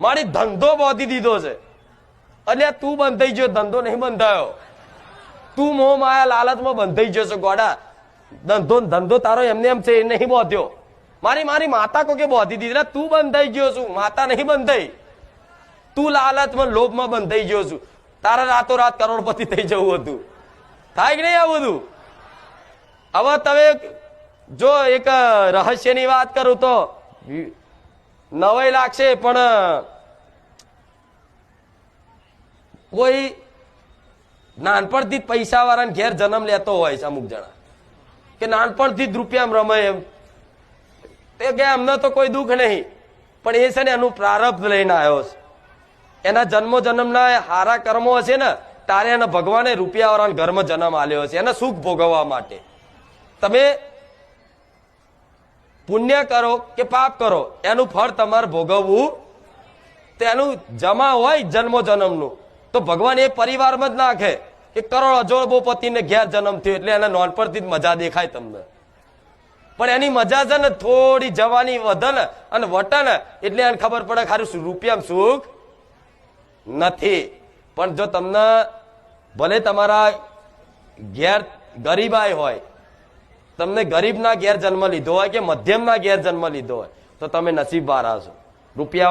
મારી ધંધો બાંધી દીધો છે. એટલે તું બંધાઈ ગયો, ધંધો નહીં બંધાયો. તું મોહ માયા લાલચમાં બંધાઈ ગયો છે, ગોડા. ધંધો ધંધો તારો એમને એમ છે, એ નહીં બોધ્યો. મારી મારી માતા કોકે બોધી દીધી? તું બંધાઈ ગયો છું, માતા નહીં બંધાઈ. તું લાલચમાં, લોભમાં બંધાઈ ગયો છું. તારા રાતો રાત કરોડપતિ થઈ જવું હતું. થાય કે નહીં આવું બધું? હવે તમે જો એક રહસ્યની વાત કરું તો નવાઈ લાગશે, પણ કોઈ નાનપણથી જ પૈસા વાળાને ઘેર જન્મ લેતો હોય છે અમુક જણા. કે નાનપણથી જ રૂપિયામાં રમે એમ. તે કે અમને તો કોઈ દુઃખ નહીં, પણ એ છે ને એનું પ્રારબ્ધ લઈને આવ્યો છે. એના જન્મો જન્મના હારા કર્મો હશે ને, તારે એના ભગવાને રૂપિયાવાળાના ઘરમાં જન્મ આલ્યો છે, એને સુખ ભોગવવા માટે. તમે પુણ્ય કરો કે પાપ કરો, એનું ફળ તમારે ભોગવવું. તેનું જમા હોય જન્મો જન્મનું તો ભગવાન એ પરિવારમાં જ નાખે કે કરોડ અજોડબોપતિને ઘેર જન્મ થયો એટલે એને નોનપણથી જ મજા દેખાય તમને. પણ એની મજા છે ને થોડી જવાની વધન અને વટન એટલે એને ખબર પડે ખારું રૂપિયામાં સુખ નથી. પણ જો તમને ભલે તમારા ઘેર ગરીબાઈ હોય તમને ગરીબના ઘેર જન્મ લીધો હોય કે મધ્યમના ઘેર જન્મ લીધો હોય, તો તમે નસીબ વાળા છો. રૂપિયા